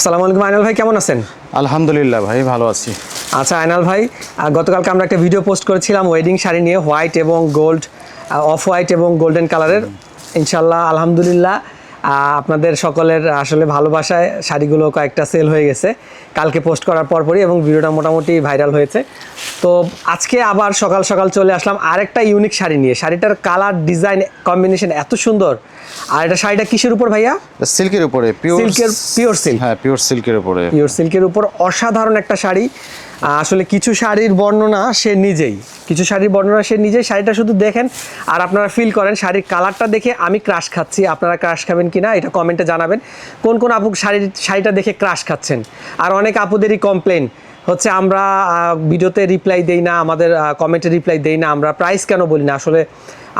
আসসালামু আলাইকুম আইনাল ভাই কেমন আছেন? আলহামদুলিল্লাহ ভাই ভালো আছি। আচ্ছা আইনাল ভাই গতকালকে আমরা একটা ভিডিও পোস্ট করেছিলাম ওয়েডিং শাড়ি নিয়ে হোয়াইট এবং গোল্ড অফ হোয়াইট এবং গোল্ডেন কালারের ইনশাল্লাহ আলহামদুলিল্লাহ আপনাদের সকলের আসলে ভালোবাসায় শাড়িগুলো কয়েকটা সেল হয়ে গেছে। কালকে পোস্ট করার পরপরই এবং ভিডিওটা মোটামুটি ভাইরাল হয়েছে। তো আজকে আবার সকাল সকাল চলে আসলাম আরেকটা ইউনিক শাড়ি নিয়ে। শাড়িটার কালার ডিজাইন কম্বিনেশন এত সুন্দর। আর এটা শাড়িটা কিসের উপর ভাইয়া? সিল্কের উপরে পিওর সিল্কের পিওর সিল্ক হ্যাঁ পিওর সিল্কের উপরে। পিওর সিল্কের উপর অসাধারণ একটা শাড়ি। আসলে কিছু শাড়ির বর্ণনা সে নিজেই। কিছু শাড়ির বর্ণনা সে নিজেই। শাড়িটা শুধু দেখেন আর আপনারা ফিল করেন, শাড়ির কালারটা দেখে আমি ক্রাশ খাচ্ছি। আপনারা ক্রাশ খাবেন কি না, এটা কমেন্টে জানাবেন। কোন কোন আপু শাড়ির, শাড়িটা দেখে ক্রাশ খাচ্ছেন? আর অনেক আপুদেরই কমপ্লেন হচ্ছে, আমরা ভিডিওতে রিপ্লাই দেই না, আমাদের কমেন্টে রিপ্লাই দেই না, আমরা প্রাইস কেন বলি না? আসলে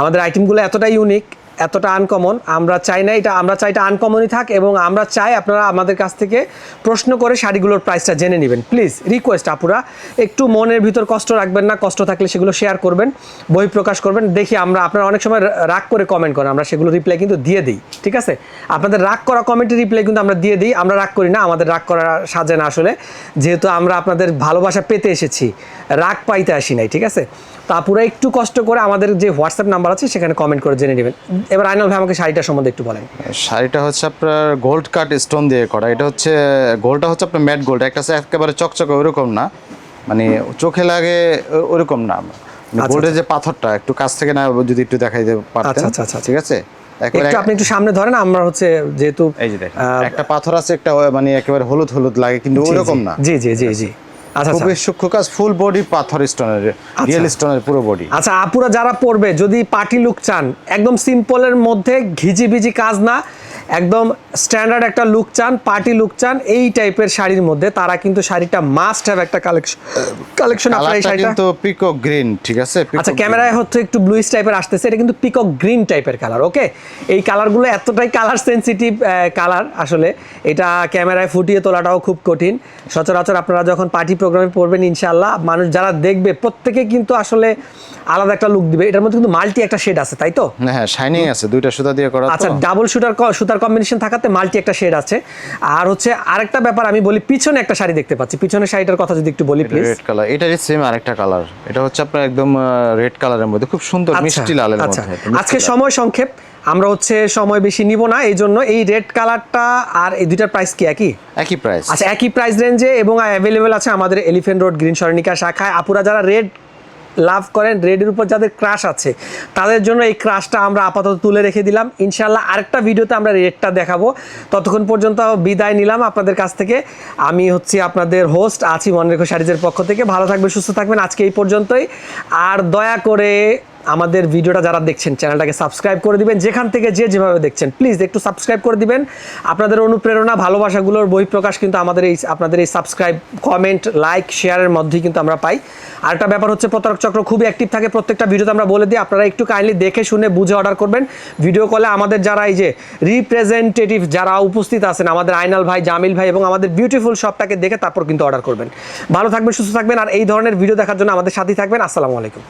আমাদের আইটেমগুলো এতটাই ইউনিক এতটা আনকমন আমরা চাই না এটা, আমরা চাই এটা আনকমনই থাক এবং আমরা চাই আপনারা আমাদের কাছ থেকে প্রশ্ন করে শাড়িগুলোর প্রাইসটা জেনে নেবেন। প্লিজ রিকোয়েস্ট আপুরা, একটু মনের ভিতর কষ্ট রাখবেন না, কষ্ট থাকলে সেগুলো শেয়ার করবেন, বই প্রকাশ করবেন। দেখি আমরা, আপনারা অনেক সময় রাগ করে কমেন্ট করেন, আমরা সেগুলো রিপ্লাই কিন্তু দিয়ে দিই, ঠিক আছে? আপনাদের রাগ করা কমেন্টের রিপ্লাই কিন্তু আমরা দিয়ে দিই, আমরা রাগ করি না, আমাদের রাগ করা সাজে না আসলে। যেহেতু আমরা আপনাদের ভালোবাসা পেতে এসেছি, রাগ পাইতে আসি নাই, ঠিক আছে? তা আপুরা একটু কষ্ট করে আমাদের যে হোয়াটসঅ্যাপ নাম্বার আছে, সেখানে কমেন্ট করে জেনে নেবেন। এবার আইনাল ভাই আমাকে শাড়িটার সম্বন্ধে একটু বলেন। শাড়িটা হচ্ছে আপনার গোল্ড কাট স্টোন দিয়ে করা। এটা হচ্ছে গোল্ডটা হচ্ছে আপনার ম্যাট গোল্ড একটা একেবারে চকচকে ওরকম না। মানে চোখে লাগে ওরকম না। গোল্ডের যে পাথরটা একটু কাছ থেকে না যদি একটু দেখাই দিতে পারতেন আচ্ছা, আচ্ছা, আচ্ছা। ঠিক আছে? একটু আপনি একটু সামনে ধরেন আমরা হচ্ছে যেহেতু এই যে দেখেন একটা পাথর আছে একটা মানে একেবারে হলুদ হলুদ লাগে কিন্তু ওরকম না। জি জি জি জি। আচ্ছা আচ্ছা খুবই সূক্ষ্ম কাজ ফুল বডি পাথর স্টোনের রিয়েল স্টোনের পুরো বডি আচ্ছা আপুরা যারা পড়বে যদি পার্টি লুক চান একদম সিম্পলের মধ্যে ঘিজি ভিজি কাজ না একদম স্ট্যান্ডার্ড একটা লুক চান পার্টি লুক চান এই টাইপের শাড়ির মধ্যে তারা কিন্তু শাড়িটা মাস্ট হ্যাভ একটা কালেকশন কালেকশন আপনার এই শাড়িটা। কিন্তু পিকক গ্রিন ঠিক আছে? আচ্ছা ক্যামেরায় হচ্ছে একটু ব্লুইশ টাইপের আসতেছে এটা কিন্তু পিকক গ্রিন টাইপের কালার ওকে এই কালারগুলো এতটাই কালার সেনসিটিভ কালার আসলে এটা ক্যামেরায় ফুটিয়ে তোলাটাও খুব কঠিন। সচরাচর আপনারা যখন পার্টি প্রোগ্রামে পড়বেন ইনশাআল্লাহ মানুষ যারা দেখবে প্রত্যেকে কিন্তু আসলে আলাদা একটা লুক দিবে। এটার মধ্যে কিন্তু মাল্টি একটা শেড আছে তাই তো? হ্যাঁ শাইনিং আছে দুইটা সুতা দিয়ে করা আচ্ছা ডাবল শুটার সুতার কম্বিনেশন থাকাতে মাল্টি একটা শেড আছে। আর হচ্ছে আরেকটা ব্যাপার আমি বলি পিছনে একটা শাড়ি দেখতে পাচ্ছি। পিছনে শাড়িটার কথা যদি একটু বলি প্লিজ রেড কালার এটারই সেম আরেকটা কালার এটা হচ্ছে আপনার একদম রেড কালারের মধ্যে। খুব সুন্দর মিষ্টি লালের আচ্ছা। মধ্যে। আজকে সময় সংক্ষেপ। আমরা হচ্ছে সময় বেশি নিব না এই জন্য এই রেড কালারটা আর এই দুইটার প্রাইস কি একই? একই প্রাইস আচ্ছা একই প্রাইস রেঞ্জে এবং অ্যাভেলেবেল আছে আমাদের এলিফেন্ট রোড গ্রিন সরণিকা শাখায়। আপুরা যারা রেড লাভ করেন, রেডের উপর যাদের ক্রাশ আছে, তাদের জন্য এই ক্রাশটা আমরা আপাতত তুলে রেখে দিলাম। ইনশাল্লাহ আরেকটা ভিডিওতে আমরা রেডটা দেখাবো। ততক্ষণ পর্যন্ত বিদায় নিলাম আপনাদের কাছ থেকে। আমি হচ্ছি আপনাদের হোস্ট আছি মনে রেখো পক্ষ থেকে। ভালো থাকবেন, সুস্থ থাকবেন। আজকে এই পর্যন্তই। আর দয়া করে আমাদের ভিডিওটা যারা দেখছেন, চ্যানেলটাকে সাবস্ক্রাইব করে দিবেন। যেখান থেকে যে যেভাবে দেখছেন প্লিজ একটু সাবস্ক্রাইব করে দিবেন। আপনাদের অনুপ্রেরণা, ভালোবাসাগুলোর বহিঃপ্রকাশ কিন্তু আমাদের এই, আপনাদের এই সাবস্ক্রাইব কমেন্ট লাইক শেয়ারের মধ্যেই কিন্তু আমরা পাই। আর একটা ব্যাপার হচ্ছে, প্রতারক চক্র খুবই অ্যাক্টিভ থাকে। প্রত্যেকটা ভিডিওতে আমরা বলে দিই, আপনারা একটু কাইন্ডলি দেখে শুনে বুঝে অর্ডার করবেন। ভিডিও কলে আমাদের যারা এই যে রিপ্রেজেন্টেটিভ যারা উপস্থিত আছেন, আমাদের আইনাল ভাই, জামিল ভাই এবং আমাদের বিউটিফুল শপটাকে দেখে তারপর কিন্তু অর্ডার করবেন। ভালো থাকবেন, সুস্থ থাকবেন। আর এই ধরনের ভিডিও দেখার জন্য আমাদের সাথেই থাকবেন। আসসালামু আলাইকুম।